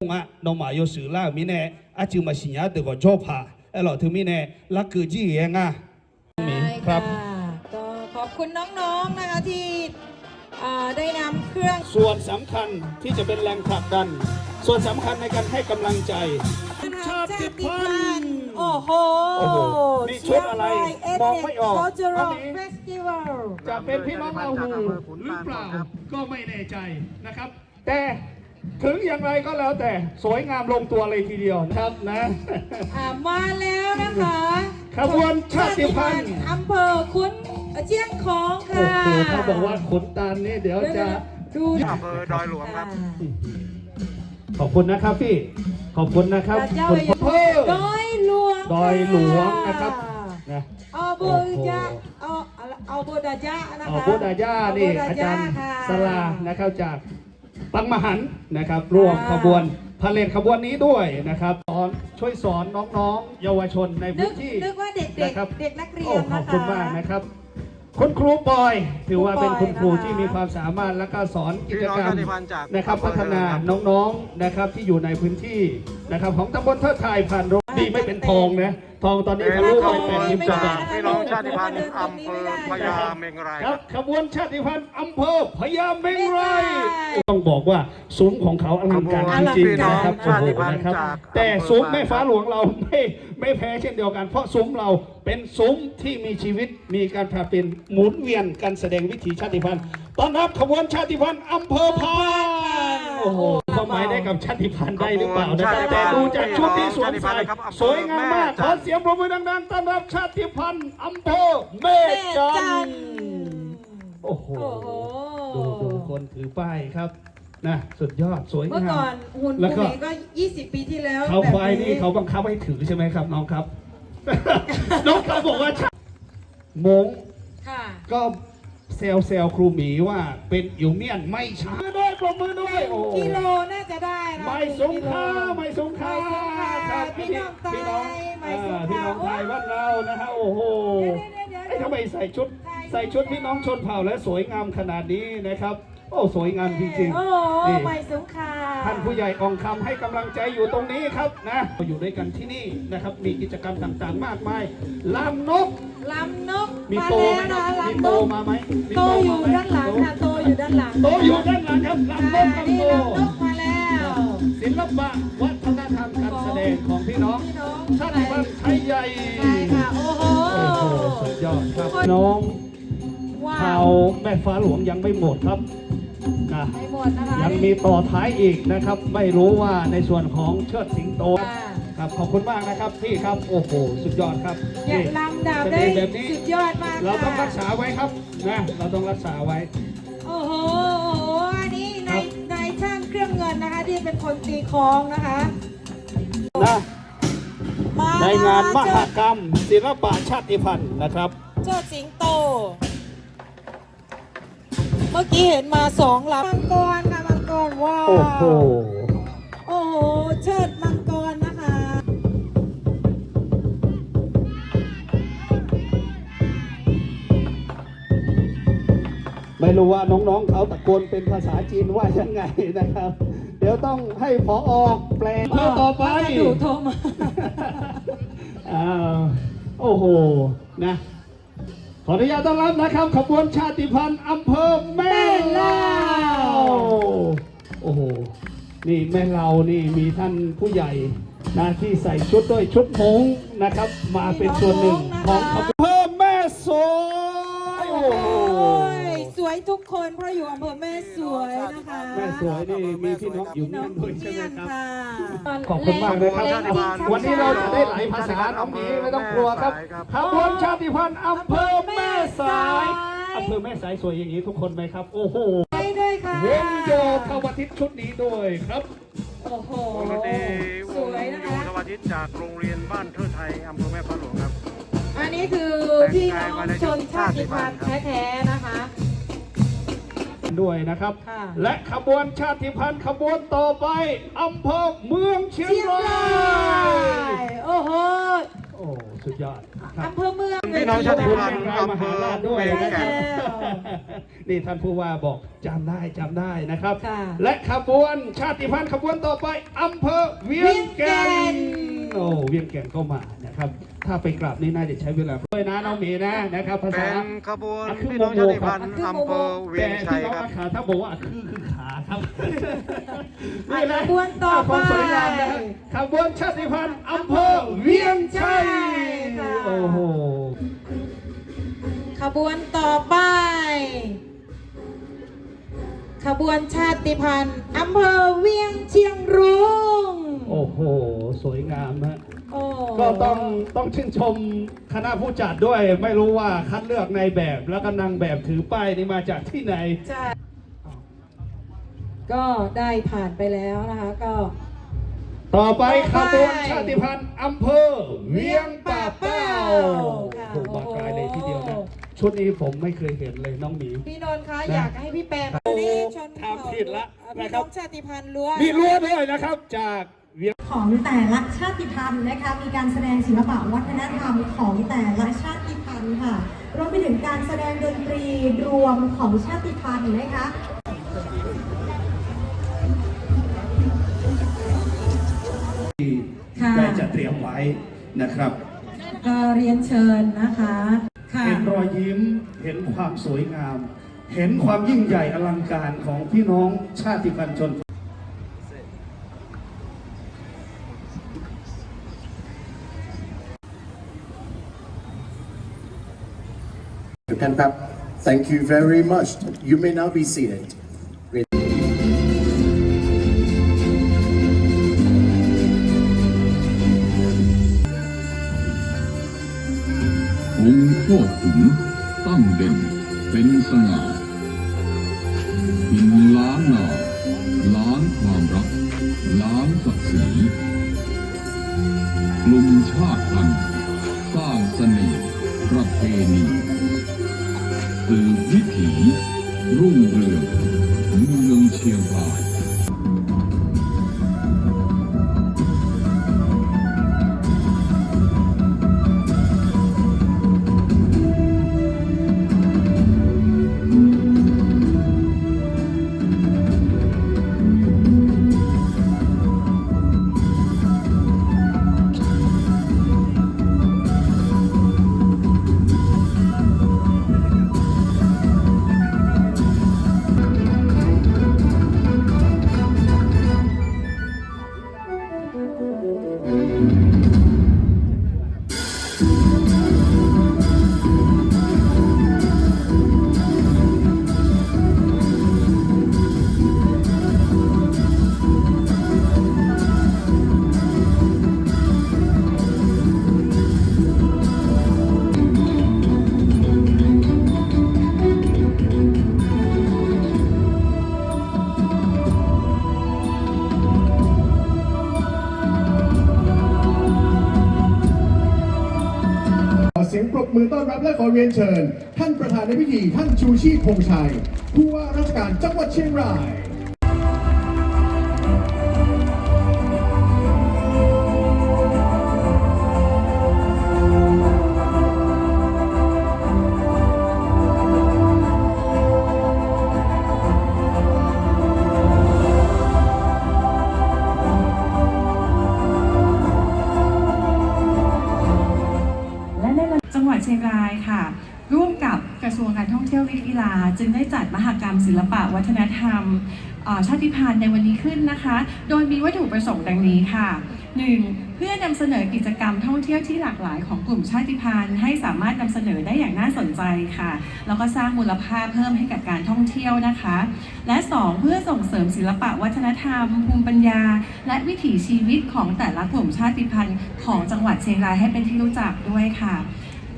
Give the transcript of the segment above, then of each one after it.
งะนมาโยสือล่ามีแน่อาจิมาสิญาเดกโจพาไอหล่อถึอมีแน่ลักคือจี้เองอะมีครับก็ขอบคุณน้องๆนะคะที่ได้นำเครื่องส่วนสำคัญที่จะเป็นแรงผลักดัน ส่วนสำคัญในการให้กำลังใจชาติพันโอ้โหนี่ชุดอะไรมองไม่ออกอันนี้จะเป็นพี่น้องเราหรือเปล่าก็ไม่แน่ใจนะครับ แต่ ถึงอย่างไรก็แล้วแต่สวยงามลงตัวเลยทีเดียวนะครับนะอ่ามาแล้วนะคะขบวนชาติพันธุ์อำเภอคุนเชียงของโอ้ค่ะโหเขาบอกว่าขนตาลนี่เดี๋ยวจะดูอำเภอดอยหลวงครับ ขอบคุณนะครับพี่ ขอบคุณนะครับพระเจ้าคุณอยู่เพิ่มดอยหลวงดอยหลวงนะครับนะเอาโบดาเอาเอาโบดาจานะคะอ๋อพุทธาญานี่เโบดอาจารย์ค่ะสลานะครับจาก ปังมหันต์นะครับร่วมขบวนพาเลทขบวนนี้ด้วยนะครับสอนช่วยสอนน้องๆ เยาวชนในนึพื้กนที่นึกว่าเด็กนะครับๆเด็กนักเรียโอ้นขนะคะอบคุณมากนะครับ คุณครูปอย ถือว่าเป็นคุณครูครูปอยนะคะที่มีความสามารถและก็สอนกิจกรรมพี่น้องชาติพันธุ์จาก นะครับอำเภอพัฒนาครับน้องๆนะครับที่อยู่ในพื้นที่นะครับของตำบลเทิดไทยผ่านโรง ดีไม่เป็นทองนะ ทองตอนนี้เป็นทะลุขไปบแปวดนสิบกว่าจาบากทพี่น้องชาติพันธุ์อำเภอพญาเมงรายคครัรับบขบวนชาติพันธุ์อำเภอพญาเมงรายต้องบอกว่าซุ้มของเขาอลังการจริงๆนะครับขบวนชาติพันธุ์นะครับจากแต่ซุ้มแม่ฟ้าหลวงเราไม่ไม่แพ้เช่นเดียวกัน เพราะซุ้มเราเป็นซุ้มที่มีชีวิตมีการผลัดเปลี่ยนหมุนเวียนการแสดงวิถีชาติพันธุ์ต้อนรับขบวนชาติพันธุ์อำเภอพาน โอ้โหความหมายได้กับชาติพันธุ์ได้หรือเปล่านะครับแต่ดูจากชุดที่สวมใส่สวยงามมากขอเสียงปรบมือดังๆต้อนรับชาติพันธุ์อำเภอเมฆจันทร์โอ้โหโอ้โห ดูดูคนถือป้ายครับนะสุดยอดสวยเมื่องาก่อม นหุ่นแล้วก็ ผู้นี้ก็ 20 ปีที่แล้วเขาแบบควายนี่เขาบังคับให้ถือใช่ไหมครับน้องครับ น้องเขาบอกว่าใช่มงค่ะ ก็ เซลเซลครูหมีว่าเป็นอิวเมียนไม่ใช่ด้วยปรบมือด้วยโอ้กิโลน่าจะได้นะไม่สงค่าไม่สงค่าไม่สงค่าครับพี่น้องไทยพี่น้องไม่สงอ่าค่าพี่น้องไทยบ้านเรานะฮะโอ้โหเดี๋ยวๆๆๆไอ้ทำไมใส่ชุด ใส่ชุดพี่น้องชนเผ่าและสวยงามขนาดนี้นะครับ โอ้สวยงามจริงโอ้ๆนี่ไม่สงคราท่านผู้ใหญ่อองคำให้กำลังใจอยู่ตรงนี้ครับนะอยู่ด้วยกันที่นี่นะครับ มีกิจกรรมต่างๆมากมายลำนก ลำนกมีมาโตแล้วไหมนะมีลำนโตกมาไหมมีโตอยู่มไมด้านหลังค่ะโตอยู่ด้านหลังโตอยู่ด้านหลังครับลำนอ่ากลำนี่โตลำนกมาแล้วศิลปะวัฒนธรรมการแสดงของพี่น้องพี่น้องชาติพันธุ์ไทยใหญ่ใช่ค่ะโอ้โห โอ้โหสุดยอดครับน้องว้าชาววแม่ฟ้าหลวงยังไม่หมดครับ นะไปหมดนะคะยังมีต่อท้ายอีกนะครับ ไม่รู้ว่าในส่วนของเชิดสิงโต ค่ะครับขอบคุณมากนะครับพี่ครับโอ้โหสุดยอดครับเนี่ยนี่ลำดาบได้แสดงแบบนี้สุดยอดมากเราต้องค่ะรักษาไว้ครับนะเราต้องรักษาไว้โอ้โหอันนี้ครันายบ นายช่างเครื่องเงินนะคะที่เป็นคนตีคล้องนะคะนะมาในงานมเจหอกรรมศิลปะชาติพันธุ์นะครับเจิดสิงโต เมื่อกี้เห็นมาสองลำมังกรค่ะมังกรว้าวโอ้โห โอ้โหเชิดมังกรนะคะ ไม่รู้ว่าน้องๆเขาตะโกนเป็นภาษาจีนว่ายังไงนะครับ เดี๋ยวต้องให้พอออกแปลเพื่อต่อไปพัสดุโทรมาอ่าโอ้โห นะ ขออนุญาตต้อนรับนะครับขบวนชาติพันธุ์อำเภอแม่ลาวโอ้โหนี่แม่เรานี่มีท่านผู้ใหญ่นะที่ใส่ชุดด้วยชุดมงนะครับ มาเป็นส่วนหนึ่งของขบวนอำเภอแม่สวยโอ้โอ้โหยสวยทุกคนเพราะอยู่อำเภอแม่สวยนะคะแม่สวยนี่มีพี่น้องอยู่พี่น้เมือองงด้วยใช่ไหมเมียนครับค่ะขอบคุณมากเลยครับแงดีๆวันนี้เราจะได้หลายภาษาน้องนี้ไม่ต้องกลัวครับขบวนชาติพันธุ์อำเภอแม่ สายอำเภอแม่สายสวยอย่างนี้ทุกคนไหมครับ โอ้โหไปด้วยค่ะวงโยธวทิตชุดนี้ด้วยครับ โอ้โหวงดนตรีวสงวยนะโยคะธวาทิตจากโรงเรียนบ้านเทิดไทยอำเภอแม่ฟ้าหลวงครับ อันนี้คือพี่น้องชนชาติพันธุ์แท้ๆนะคะ ด้วยนะครับ ค่ะ และขบวนชาติพันธุ์ขบวนต่อไปอำเภอเมืองเชียงเชียงรารายยโอ้โห โอ้สุดยอดครับ อำเภอเมืองพี่น้องชาติพันธุ์อำเภอด้วยเวียงนะแก่คนรับนี่ท่านผู้ว่าบอกจำได้จำได้นะครับ ค่ะ และขบวนชาติพันธุ์ขบวนต่อไปอำเภอเวียงแก่นโอ้เวียงแก่นก็มานะครับ ถ้าไปกราบนี่น่าจะใช้เวลาด้วยนะน้องหมีนะนะครับภาเป็ษา นขบวนพี่น้องชาติพันธุ์อำเภอเวีแต่ยงชัที่ยน้องครับ อาขาถ้าบอกว่าคือคือขา ครับอะขบวนต่อไปความสวยงามนะครับขบวนชาติพันธุ์อำเภอเวียงชัยค่ะโอ้โหขบวนต่อไป ขบวนชาติพันธุ์อำเภอเวียงเชียงรุงโอ้โห สวยงามฮะโอ้ก็ต้องต้องชื่นชมคณะผู้จัดด้วย ไม่รู้ว่าคัดเลือกในแบบแล้วก็นางแบบถือป้ายนี่มาจากที่ไหน ใช่ ก็ได้ผ่านไปแล้วนะคะก็ ต่อไปต่อขไปบวนชาติพันธุ์อำเภอ เวียงป่าเป้าค่ะโอ้โหมาไกลเลยทีเดียวนะโอ้ชุดนี้ผมไม่เคยเห็นเลยน้องหมี พี่นนท์คะนะอยากให้พี่แปมโอ้นี่ชนทำผิดละพี่นะครับน้องชาติพันธุ์ล้วน มีรั้วด้วยนะครับจากเวียง ของแต่ละชาติพันธุ์นะคะมีการแสดงศิลปะวัฒนธรรมของแต่ละชาติพันธุ์ค่ะรวมไปถึงการแสดงดนตรีรวมของชาติพันธุ์นะคะ ค่ะได้จัดเตรียมไว้นะครับ ก็เรียนเชิญนะคะค่ะเห็นรอยยิ้มเห็นความสวยงาม เห็นความยิ่งใหญ่อลังการของพี่น้องชาติพันธุ์ชน Pap, thank you very much. You may now be seated. พ่อขุนตั้งเด่นเป็นสง่าหินล้านนาล้านความรัก ล้านศักดิ์ศรีกลุ่มชาติพันธุ์สร้างเสน่ห์ประเพณีสืบวิถีรุ่งเรืองเมืองเชียงราย และขอเรียนเชิญ ท่านประธานในพิธีท่านชูชีพพงษ์ชัย ผู้ว่าราชการจังหวัดเชียงราย ชาติพันธุ์ในวันนี้ขึ้นนะคะ โดยมีวัตถุประสงค์ดังนี้ค่ะ 1. เพื่อนำเสนอกิจกรรมท่องเที่ยวที่หลากหลายของกลุ่มชาติพันธุ์ให้สามารถนำเสนอได้อย่างน่าสนใจค่ะ แล้วก็สร้างมูลค่าเพิ่มให้กับการท่องเที่ยวนะคะ และ 2. เพื่อส่งเสริมศิลปะวัฒนธรรม ภูมิปัญญา และวิถีชีวิตของแต่ละกลุ่มชาติพันธุ์ของจังหวัดเชียงรายให้เป็นที่รู้จักด้วยค่ะ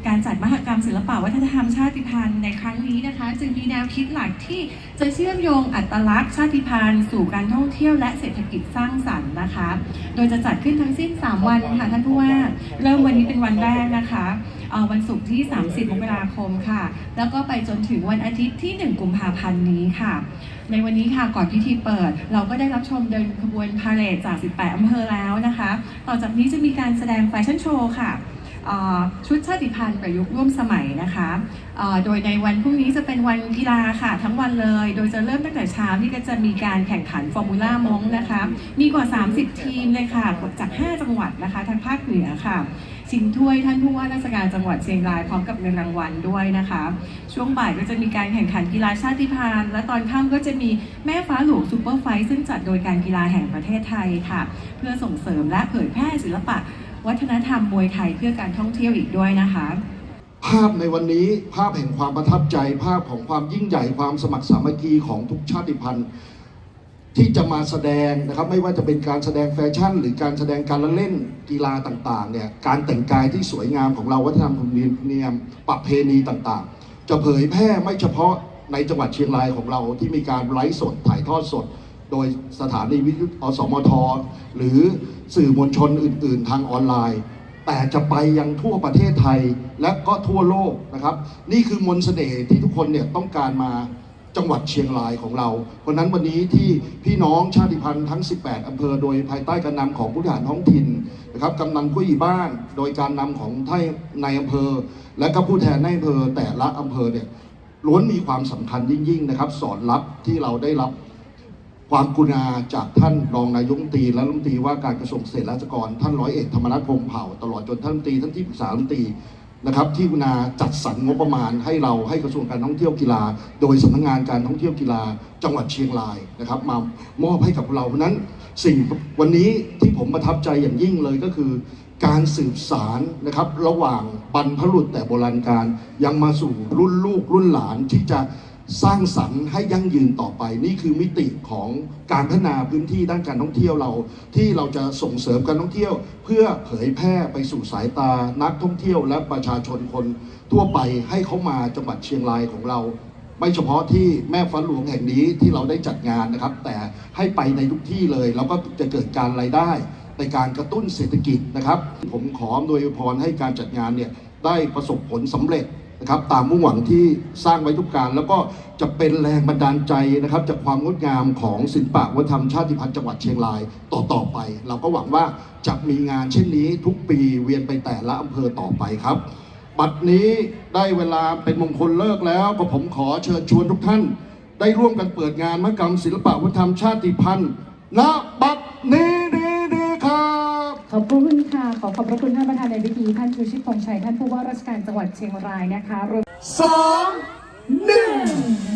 การจัดมหกรรมศิลปะวัฒนธรรมชาติพันธุ์ในครั้งนี้นะคะ จึงมีแนวคิดหลักที่จะเชื่อมโยงอัตลักษณ์ชาติพันธุ์สู่การท่องเที่ยวและเศรษฐกิจสร้างสรรค์นะคะ โดยจะจัดขึ้นทั้งสิ้น 3 วันค่ะท่านผู้ว่าเริ่มวันนี้เป็นวันแรกนะคะวันศุกร์ที่ 30 มกราคมค่ะ แล้วก็ไปจนถึงวันอาทิตย์ที่ 1 กุมภาพันธ์นี้ค่ะ ในวันนี้ค่ะก่อนพิธีเปิด เราก็ได้รับชมเดินขบวนพาเหรดจาก 18 อำเภอแล้วนะคะ ต่อจากนี้จะมีการแสดงแฟชั่นโชว์ค่ะ ชุดชาติพันธุ์ประยุกต์ร่วมสมัยนะคะโดยในวันพรุ่งนี้จะเป็นวันกีฬาค่ะทั้งวันเลย โดยจะเริ่มตั้งแต่เช้าที่ก็จะมีการแข่งขันฟอร์มูล่ามงนะคะ มีกว่า 30 ทีมเลยค่ะจาก 5 จังหวัดนะคะทางภาคเหนือค่ะชิงถ้วยท่านผู้ว่าราชการจังหวัดเชียงรายพร้อมกับเงินรางวัลด้วยนะคะ ช่วงบ่ายก็จะมีการแข่งขันกีฬาชาติพันธุ์และตอนค่ำก็จะมีแม่ฟ้าหลวงซูเปอร์ไฟท์ซึ่งจัดโดยการกีฬาแห่งประเทศไทยค่ะ เพื่อส่งเสริมและเผยแพร่ศิลปะ วัฒนธรรมมวยไทยเพื่อการท่องเที่ยวอีกด้วยนะคะ ภาพในวันนี้ภาพแห่งความประทับใจ ภาพของความยิ่งใหญ่ความสมัครสามัคคีของทุกชาติพันธุ์ ที่จะมาแสดงนะครับไม่ว่าจะเป็นการแสดงแฟชั่น หรือการแสดงการละเล่นกีฬาต่างๆเนี่ยการแต่งกายที่สวยงามของเราวัฒนธรรมของเนียมประเพณีต่างๆ จะเผยแพร่ไม่เฉพาะในจังหวัดเชียงรายของเราที่มีการไลฟ์สดถ่ายทอดสด โดยสถานีวิทยุอสมท หรือสื่อมวลชนอื่น ๆ ทางออนไลน์ แต่จะไปยังทั่วประเทศไทยและก็ทั่วโลกนะครับ นี่คือมนต์เสน่ห์ที่ทุกคนเนี่ยต้องการมาจังหวัดเชียงรายของเรา เพราะนั้นวันนี้ที่พี่น้องชาติพันธุ์ทั้ง 18 อำเภอ โดยภายใต้การนำของผู้บริหารท้องถิ่นนะครับกำนันกุ้ยบ้าน โดยการนำของท่านในอำเภอ และก็ผู้แทนในอำเภอแต่ละอำเภอเนี่ยล้วนมีความสำคัญยิ่งๆนะครับ สอนรับที่เราได้รับ ความกุณาจากท่านรองนายกรัฐมนตรีและรัฐมนตรีว่าการกระทรวงเกษตรและสหกรณ์ท่านร้อยเอกธรรมนัฐพรมเผ่า ตลอดจนท่านรัฐมนตรีท่านที่ปรึกษารัฐมนตรีนะครับที่กุณาจัดสรรงบประมาณให้เราให้กระทรวงการท่องเที่ยวกีฬา โดยสำนักงานการท่องเที่ยวกีฬาจังหวัดเชียงรายนะครับมามอบให้กับเราเพราะฉะนั้นสิ่งวันนี้ที่ผมประทับใจอย่างยิ่งเลยก็คือ การสืบสารนะครับระหว่างบรรพบุรุษแต่โบราณการยังมาสู่รุ่นลูกรุ่นหลานที่จะ สร้างสรรค์ให้ยั่งยืนต่อไป นี่คือมิติของการพัฒนาพื้นที่ด้านการท่องเที่ยวเรา ที่เราจะส่งเสริมการท่องเที่ยว เพื่อเผยแพร่ไปสู่สายตานักท่องเที่ยว และประชาชนคนทั่วไปให้เขามาจังหวัดเชียงรายของเรา ไม่เฉพาะที่แม่ฟ้าหลวงแห่งนี้ที่เราได้จัดงานนะครับ แต่ให้ไปในทุกที่เลย แล้วก็จะเกิดการรายได้ในการกระตุ้นเศรษฐกิจนะครับ ผมขออำนวยพรให้การจัดงานเนี่ยได้ประสบผลสำเร็จ นะครับตามมุ่งหวังที่สร้างไว้ทุกการ แล้วก็จะเป็นแรงบันดาลใจนะครับ จากความงดงามของศิลปะวัฒนธรรมชาติพันธุ์จังหวัดเชียงรายต่อต่อไป เราก็หวังว่าจะมีงานเช่นนี้ทุกปีเวียนไปแต่ละอำเภอต่อไปครับ บัดนี้ได้เวลาเป็นมงคลเลิกแล้วก็ผมขอเชิญชวนทุกท่าน ได้ร่วมกันเปิดงานมหกรรมศิลปะวัฒนธรรมชาติพันธุ์ณบัดนี้นี้ ขอบพระคุณค่ะ ขอขอบพระคุณท่านประธานในพิธีท่านชูชิตพงษ์ชัย ท่านผู้ว่าราชการจังหวัดเชียงรายนะคะรวมสองหนึ่ง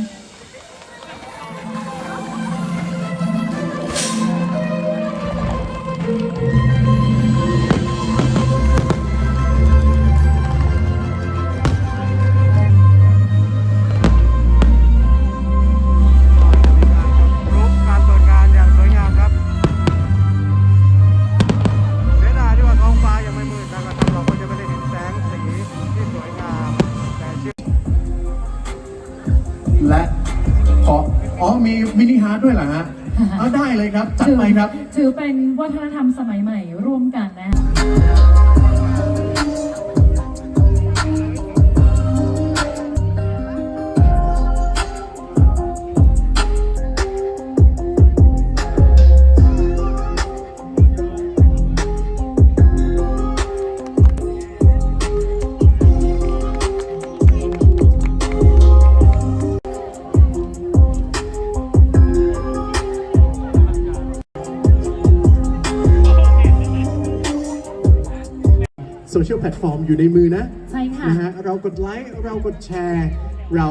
าร์ดด้วยเหรอฮะเอาได้เลยครับ จัดไปครับ ถือเป็นวัฒนธรรมสมัยใหม่ร่วมกันนะโซ อยู่ในมือนะใช่ค่ะ นะฮะเรากดไลค์เรากดแชร์เรา